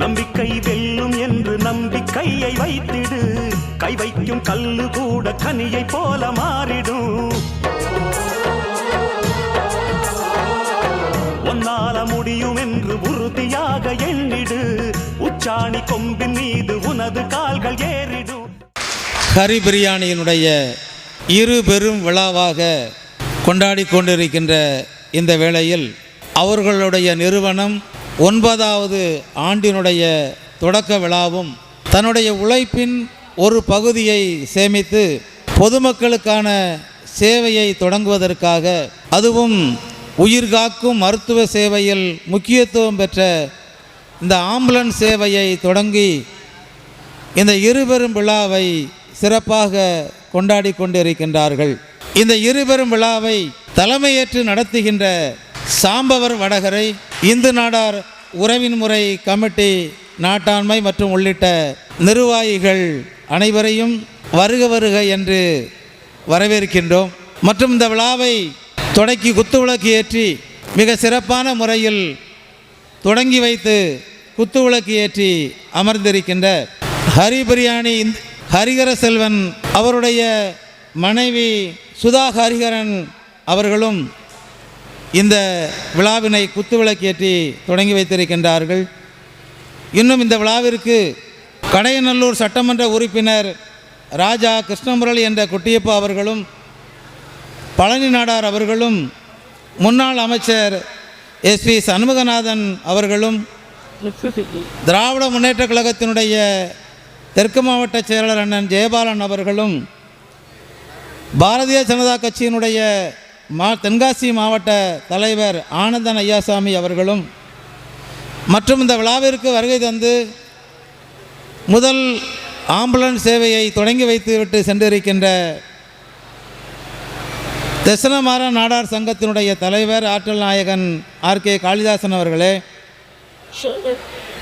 நம்பிக்கை வெல்லும் என்று நம்பிக்கையை வைத்திடு. கை வைக்கும் கல்லு கூட கனியை போல மாறிடும் ஒன்னால முடியும் என்று உறுதியாக எண்ணிடு. உச்சாணி கொம்பின் மீது உனது கால்கள் ஏறிடும் ஹரி பிரியாணியினுடைய இரு பெரும் விழாவாக கொண்டாடி கொண்டிருக்கின்ற இந்த வேளையில் அவர்களுடைய நிறுவனம் ஒன்பதாவது ஆண்டினுடைய தொடக்க விழாவும் தன்னுடைய உழைப்பின் ஒரு பகுதியை சேமித்து பொதுமக்களுக்கான சேவையை தொடங்குவதற்காக அதுவும் உயிர்காக்கும் மருத்துவ சேவையில் முக்கியத்துவம் பெற்ற இந்த ஆம்புலன்ஸ் சேவையை தொடங்கி இந்த இருபெரும் விழாவை சிறப்பாக கொண்டாடி கொண்டிருக்கின்றார்கள். இந்த இருபெரும் விழாவை தலைமையேற்று நடத்துகின்ற சாம்பவர் வடகரை இந்து நாடார் உறவின் முறை கமிட்டி நாட்டாண்மை மற்றும் உள்ளிட்ட நிர்வாகிகள் அனைவரையும் வருக வருக என்று வரவேற்கின்றோம். மற்றும் இந்த விழாவை தொடக்கி குத்துவிளக்கு ஏற்றி மிக சிறப்பான முறையில் தொடங்கி வைத்து குத்துவிளக்கு ஏற்றி அமர்ந்திருக்கின்ற ஹரி பிரியாணி ஹரிகர செல்வன் அவருடைய மனைவி சுதா ஹரிகரன் அவர்களும் இந்த விழாவினை குத்துவிளக்கேற்றி தொடங்கி வைத்திருக்கின்றார்கள். இன்னும் இந்த விழாவிற்கு கடையநல்லூர் சட்டமன்ற உறுப்பினர் ராஜா கிருஷ்ணமுரளி என்ற குட்டியப்பா அவர்களும் பழனி நாடார் அவர்களும் முன்னாள் அமைச்சர் எஸ்பி சண்முகநாதன் அவர்களும் திராவிட முன்னேற்ற கழகத்தினுடைய தெற்கு மாவட்ட செயலாளர் அண்ணன் ஜெயபாலன் அவர்களும் பாரதிய ஜனதா கட்சியினுடைய மா தென்காசி மாவட்ட தலைவர் ஆனந்தன் ஐயாசாமி அவர்களும் மற்றும் இந்த விழாவிற்கு வருகை தந்து முதல் ஆம்புலன்ஸ் சேவையை தொடங்கி வைத்துவிட்டு சென்றிருக்கின்ற தெசனமாற நாடார் சங்கத்தினுடைய தலைவர் ஆற்றல் நாயகன் ஆர் கே காளிதாசன் அவர்களே.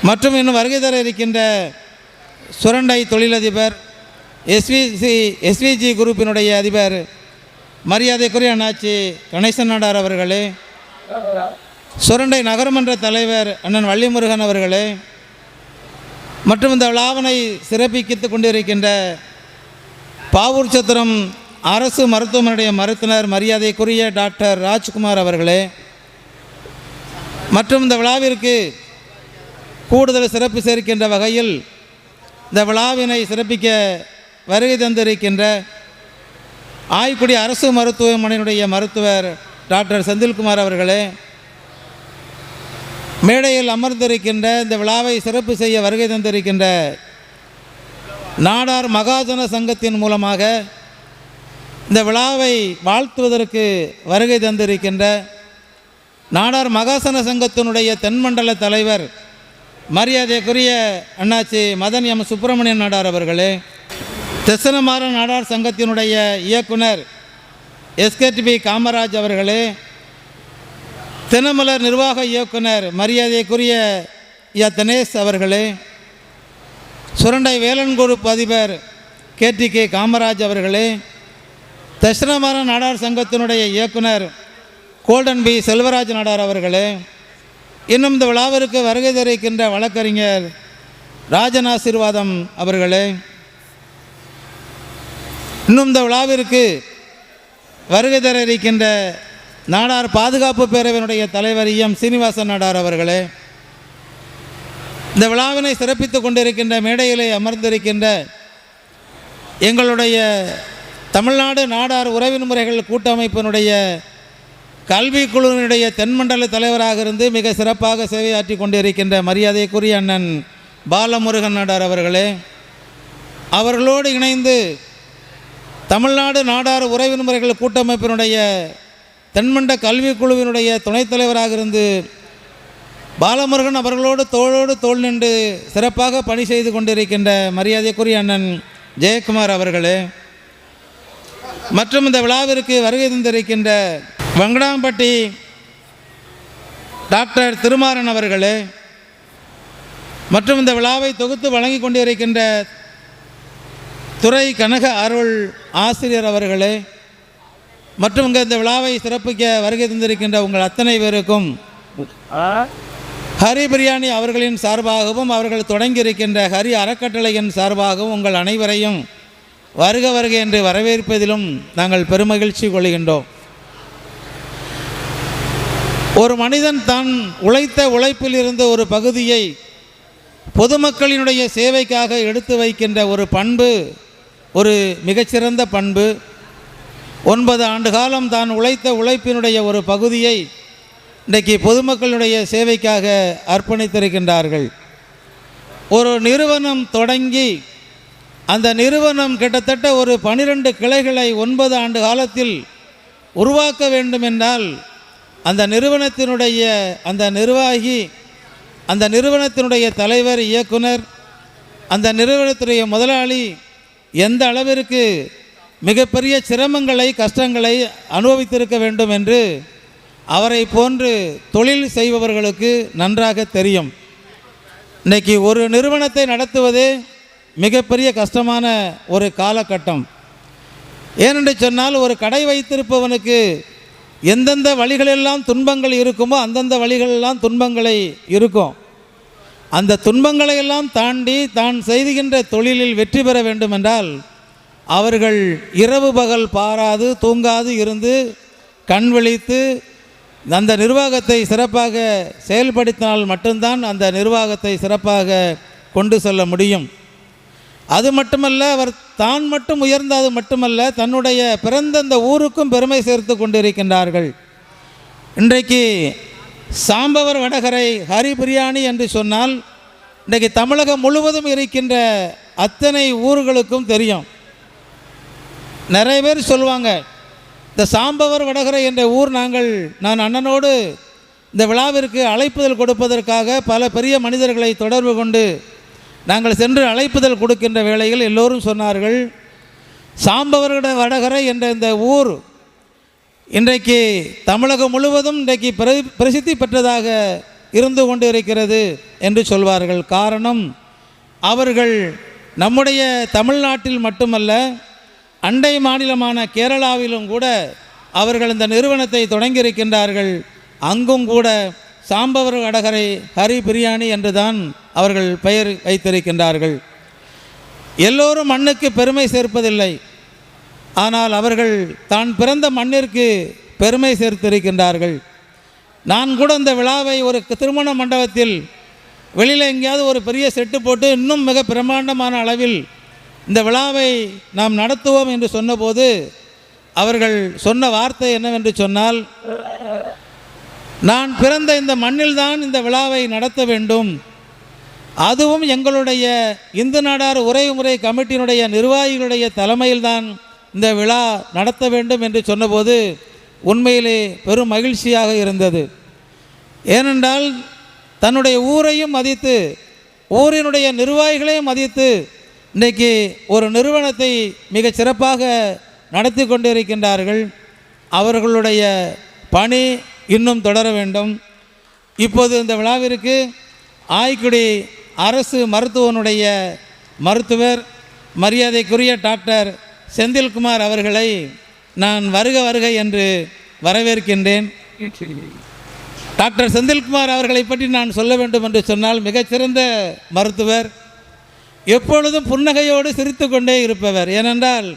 மற்றும் இன்னும் வருகை தர இருக்கின்ற சுரண்டை தொழிலதிபர் எஸ்விசி எஸ்விஜி குரூப்பினுடைய அதிபர் மரியாதைக்குரிய அண்ணாச்சி கணேசன் நாடார் அவர்களே சுரண்டை நகரமன்ற தலைவர் அண்ணன் வள்ளிமுருகன் அவர்களே மற்றும் இந்த விழாவினை சிறப்பித்துக் கொண்டிருக்கின்ற பாவூர் சத்திரம் அரசு மருத்துவமனையுடைய மருத்துவர் மரியாதைக்குரிய டாக்டர் ராஜ்குமார் அவர்களே மற்றும் இந்த விழாவிற்கு கூடுதல் சிறப்பு சேர்க்கின்ற வகையில் இந்த விழாவினை சிறப்பிக்க வருகை தந்திருக்கின்ற ஆய்க்குடி அரசு மருத்துவமனையினுடைய மருத்துவர் டாக்டர் செந்தில்குமார் அவர்களே மேடையில் அமர்ந்திருக்கின்ற இந்த விழாவை சிறப்பு செய்ய வருகை தந்திருக்கின்ற நாடார் மகாஜன சங்கத்தின் மூலமாக இந்த விழாவை வாழ்த்துவதற்கு வருகை தந்திருக்கின்ற நாடார் மகாசன சங்கத்தினுடைய தென்மண்டல தலைவர் மரியாதைக்குரிய அண்ணாச்சி மதன் எம். சுப்பிரமணியன் நாடார் அவர்களே தெசனமார நாடார் சங்கத்தினுடைய இயக்குனர் எஸ்கேடிபி காமராஜ் அவர்களே தினமலர் நிர்வாக இயக்குனர் மரியாதைக்குரிய யா தினேஷ் அவர்களே சுரண்டை வேலன்குழு பதிபர் அதிபர் கேடி கே காமராஜ் அவர்களே தட்சிணமர நாடார் சங்கத்தினுடைய இயக்குனர் கோல்டன் பி செல்வராஜ் நாடார் அவர்களே இன்னும் இந்த விழாவிற்கு வருகை தெரிவிக்கின்ற வழக்கறிஞர் ராஜன் ஆசீர்வாதம் அவர்களே இன்னும் இந்த விழாவிற்கு வருகை தர இருக்கின்ற நாடார் பாதுகாப்பு பேரவையினுடைய தலைவர் எம் சீனிவாசன் நாடார் அவர்களே இந்த விழாவினை சிறப்பித்துக் கொண்டிருக்கின்ற மேடையிலே அமர்ந்திருக்கின்ற எங்களுடைய தமிழ்நாடு நாடார் உறவின் முறைகள் கூட்டமைப்பினுடைய கல்வி குழுவினுடைய தென்மண்டல தலைவராக இருந்து மிக சிறப்பாக சேவையாற்றி கொண்டிருக்கின்ற மரியாதைக்குரிய அண்ணன் பாலமுருகன் நாடார் அவர்களே அவர்களோடு இணைந்து தமிழ்நாடு நாடார் உறவின் கூட்டமைப்பினுடைய தென்மண்ட கல்விக்குழுவினுடைய துணைத் தலைவராக இருந்து பாலமுருகன் அவர்களோடு தோளோடு தோள் நின்று சிறப்பாக பணி செய்து கொண்டிருக்கின்ற மரியாதைக்குரிய அண்ணன் ஜெயக்குமார் அவர்களே மற்றும் இந்த விழாவிற்கு வருகை தந்திருக்கின்ற வங்கடாம்பட்டி டாக்டர் திருமாறன் அவர்களே மற்றும் இந்த விழாவை தொகுத்து வழங்கி கொண்டிருக்கின்ற துறை கனக அருள் ஆசிரியர் அவர்களே மற்றும் இங்கே இந்த விழாவை சிறப்பிக்க வருகை தந்திருக்கின்ற உங்கள் அத்தனை பேருக்கும் ஹரி பிரியாணி அவர்களின் சார்பாகவும் அவர்கள் தொடங்கியிருக்கின்ற ஹரி அறக்கட்டளையின் சார்பாகவும் உங்கள் அனைவரையும் வருக வருக என்று வரவேற்பதிலும் நாங்கள் பெருமகிழ்ச்சி கொள்கின்றோம். ஒரு மனிதன் தான் உழைத்த உழைப்பில் இருந்த ஒரு பகுதியை பொதுமக்களினுடைய சேவைக்காக எடுத்து வைக்கின்ற ஒரு பண்பு ஒரு மிகச்சிறந்த பண்பு. ஒன்பது ஆண்டு காலம் தான் உழைத்த உழைப்பினுடைய ஒரு பகுதியை இன்றைக்கு பொதுமக்களுடைய சேவைக்காக அர்ப்பணித்திருக்கின்றார்கள். ஒரு நிறுவனம் தொடங்கி அந்த நிறுவனம் கிட்டத்தட்ட ஒரு பனிரெண்டு கிளைகளை ஒன்பது ஆண்டு காலத்தில் உருவாக்க வேண்டும் என்றால் அந்த நிறுவனத்தினுடைய அந்த நிர்வாகி அந்த நிறுவனத்தினுடைய தலைவர் இயக்குனர் அந்த நிறுவனத்துடைய முதலாளி எந்த அளவிற்கு மிகப்பெரிய சிரமங்களை கஷ்டங்களை அனுபவித்திருக்க வேண்டும் என்று அவரை போன்று தொழில் செய்பவர்களுக்கு நன்றாக தெரியும். இன்றைக்கி ஒரு நிறுவனத்தை நடத்துவதே மிகப்பெரிய கஷ்டமான ஒரு காலகட்டம். ஏனென்று சொன்னால் ஒரு கடை வைத்திருப்பவனுக்கு எந்தெந்த வழிகளெல்லாம் துன்பங்கள் இருக்குமோ அந்தந்த வழிகளெல்லாம் துன்பங்களை இருக்கும். அந்த துன்பங்களை எல்லாம் தாண்டி தான் செய்துகின்ற தொழிலில் வெற்றி பெற வேண்டுமென்றால் அவர்கள் இரவு பகல் பாராது தூங்காது இருந்து கண் விழித்து அந்த நிர்வாகத்தை சிறப்பாக செயல்படுத்தினால் மட்டும்தான் அந்த நிர்வாகத்தை சிறப்பாக கொண்டு செல்ல முடியும். அது மட்டுமல்ல அவர் தான் மட்டும் உயர்ந்தது மட்டுமல்ல தன்னுடைய பிறந்த அந்த ஊருக்கும் பெருமை சேர்த்து கொண்டிருக்கின்றார்கள். இன்றைக்கு சாம்பவர் வடகரை ஹரி பிரியாணி என்று சொன்னால் இன்றைக்கு தமிழகம் முழுவதும் இருக்கின்ற அத்தனை ஊர்களுக்கும் தெரியும். நிறைய பேர் சொல்லுவாங்க இந்த சாம்பவர் வடகரை என்ற ஊர் நாங்கள் நான் அண்ணனோடு இந்த விழாவிற்கு அழைப்புதல் கொடுப்பதற்காக பல பெரிய மனிதர்களை தொடர்பு கொண்டு நாங்கள் சென்று அழைப்புதல் கொடுக்கின்ற வேளையில் எல்லோரும் சொன்னார்கள் சாம்பவர்கட வடகரை என்ற இந்த ஊர் இன்றைக்கு தமிழகம் முழுவதும் இன்றைக்கு பிர பிரசித்தி பெற்றதாக இருந்து கொண்டு இருக்கிறது என்று சொல்வார்கள். காரணம் அவர்கள் நம்முடைய தமிழ்நாட்டில் மட்டுமல்ல அண்டை மாநிலமான கேரளாவிலும் கூட அவர்கள் இந்த நிறுவனத்தை தொடங்கியிருக்கின்றார்கள். அங்கும் கூட சாம்பவர் வடகரை ஹரி பிரியாணி என்றுதான் அவர்கள் பெயர் வைத்திருக்கின்றார்கள். எல்லோரும் மண்ணுக்கு பெருமை சேர்ப்பதில்லை. ஆனால் அவர்கள் தான் பிறந்த மண்ணிற்கு பெருமை சேர்த்திருக்கின்றார்கள். நான் கூட இந்த விழாவை ஒரு திருமண மண்டபத்தில் வெளியில் எங்கேயாவது ஒரு பெரிய செட்டு போட்டு இன்னும் மிக பிரம்மாண்டமான அளவில் இந்த விழாவை நாம் நடத்துவோம் என்று சொன்னபோது அவர்கள் சொன்ன வார்த்தை என்னவென்று சொன்னால் நான் பிறந்த இந்த மண்ணில்தான் இந்த விழாவை நடத்த வேண்டும். அதுவும் எங்களுடைய இந்து நாடார் உரைமுறை கமிட்டியினுடைய நிர்வாகிகளுடைய தலைமையில்தான் இந்த விழா நடத்த வேண்டும் என்று சொன்னபோது உண்மையிலே பெரும் மகிழ்ச்சியாக இருந்தது. ஏனென்றால் தன்னுடைய ஊரையும் மதித்து ஊரினுடைய நிர்வாகிகளையும் மதித்து இன்றைக்கு ஒரு நிறுவனத்தை மிகச் சிறப்பாக நடத்தி கொண்டிருக்கின்றார்கள். அவர்களுடைய பணி இன்னும் தொடர வேண்டும். இப்போது இந்த விழாவிற்கு ஆய்க்குடி அரசு மருத்துவனுடைய மருத்துவர் மரியாதைக்குரிய டாக்டர் செந்தில்குமார் அவர்களை நான் வருக வருக என்று வரவேற்கின்றேன். டாக்டர் செந்தில்குமார் அவர்களை பற்றி நான் சொல்ல வேண்டும் என்று சொன்னால் மிகச்சிறந்த மருத்துவர் எப்பொழுதும் புன்னகையோடு சிரித்து கொண்டே இருப்பவர். ஏனென்றால்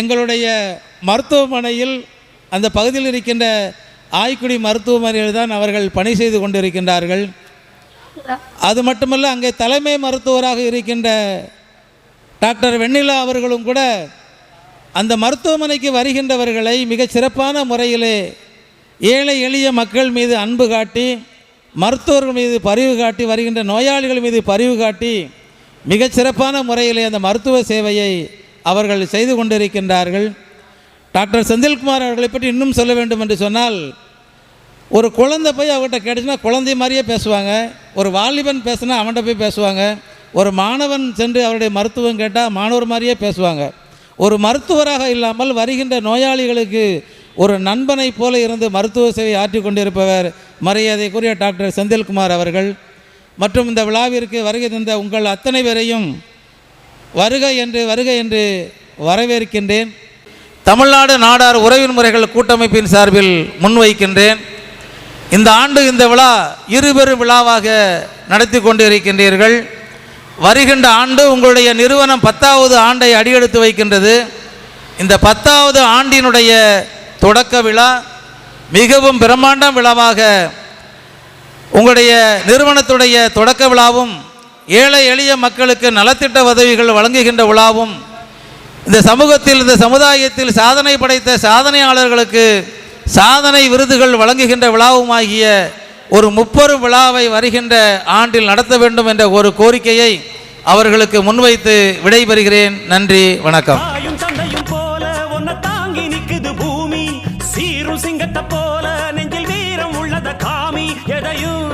எங்களுடைய மருத்துவமனையில் அந்த பகுதியில் இருக்கின்ற ஆய்க்குடி மருத்துவமனையில் தான் அவர்கள் பணி செய்து கொண்டிருக்கின்றார்கள். அது மட்டுமல்ல அங்கே தலைமை மருத்துவராக இருக்கின்ற டாக்டர் வெண்ணிலா அவர்களும் கூட அந்த மருத்துவமனைக்கு வருகின்றவர்களை மிக சிறப்பான முறையிலே ஏழை எளிய மக்கள் மீது அன்பு காட்டி மருத்துவர்கள் மீது பரிவு காட்டி வருகின்ற நோயாளிகள் மீது பரிவு காட்டி மிகச்சிறப்பான முறையிலே அந்த மருத்துவ சேவையை அவர்கள் செய்து கொண்டிருக்கின்றார்கள். டாக்டர் செந்தில்குமார் அவர்களை பற்றி இன்னும் சொல்ல வேண்டும் என்று சொன்னால் ஒரு குழந்தை போய் அவர்கிட்ட கேட்டுச்சுன்னா குழந்தை மாதிரியே பேசுவாங்க. ஒரு வாலிபன் பேசுனா அவன்கிட்ட போய் பேசுவாங்க. ஒரு மாணவன் சென்று அவருடைய மருத்துவம் கேட்டால் மாணவர் மாதிரியே பேசுவாங்க. ஒரு மருத்துவராக இல்லாமல் வருகின்ற நோயாளிகளுக்கு ஒரு நண்பனைப் போல இருந்து மருத்துவ சேவை ஆற்றி கொண்டிருப்பவர் மரியாதைக்குரிய டாக்டர் செந்தில்குமார் அவர்கள். மற்றும் இந்த விழாவிற்கு வருகை தந்த உங்கள் அத்தனை பேரையும் வருக என்று வருக என்று வரவேற்கின்றேன். தமிழ்நாடு நாடார் உறவின் முறைகள் கூட்டமைப்பின் சார்பில் முன்வைக்கின்றேன். இந்த ஆண்டு இந்த விழா இருபெரும் விழாவாக நடத்தி கொண்டு இருக்கின்றீர்கள் வருகின்ற ஆண்டு உங்களுடைய நிறுவனம் பத்தாவது ஆண்டை அடியெடுத்து வைக்கின்றது. இந்த பத்தாவது ஆண்டினுடைய தொடக்க விழா மிகவும் பிரம்மாண்ட விழாவாக உங்களுடைய நிறுவனத்துடைய தொடக்க விழாவும் ஏழை எளிய மக்களுக்கு நலத்திட்ட உதவிகள் வழங்குகின்ற விழாவும் இந்த சமூகத்தில் இந்த சமுதாயத்தில் சாதனை படைத்த சாதனையாளர்களுக்கு சாதனை விருதுகள் வழங்குகின்ற விழாவுமாகிய ஒரு முப்பெரும் விழாவை வருகின்ற ஆண்டில் நடத்த வேண்டும் என்ற ஒரு கோரிக்கையை அவர்களுக்கு முன்வைத்து விடைபெறுகிறேன். நன்றி வணக்கம். தாயும் தந்தையும் போல உன்னை தாங்கி நிக்குது பூமி. சீரும் சிங்கத்தை போல நெஞ்சில் வீரம் உள்ளத காமி. எதையும்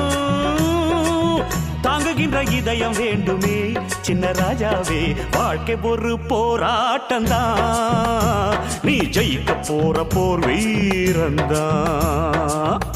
தாங்குகின்ற இதயம் வேண்டுமே. சின்ன ராஜாவே வாழ்க்கை ஒரு போராட்டம்தான். நீ ஜெயிக்க போற போர் வீரந்தான்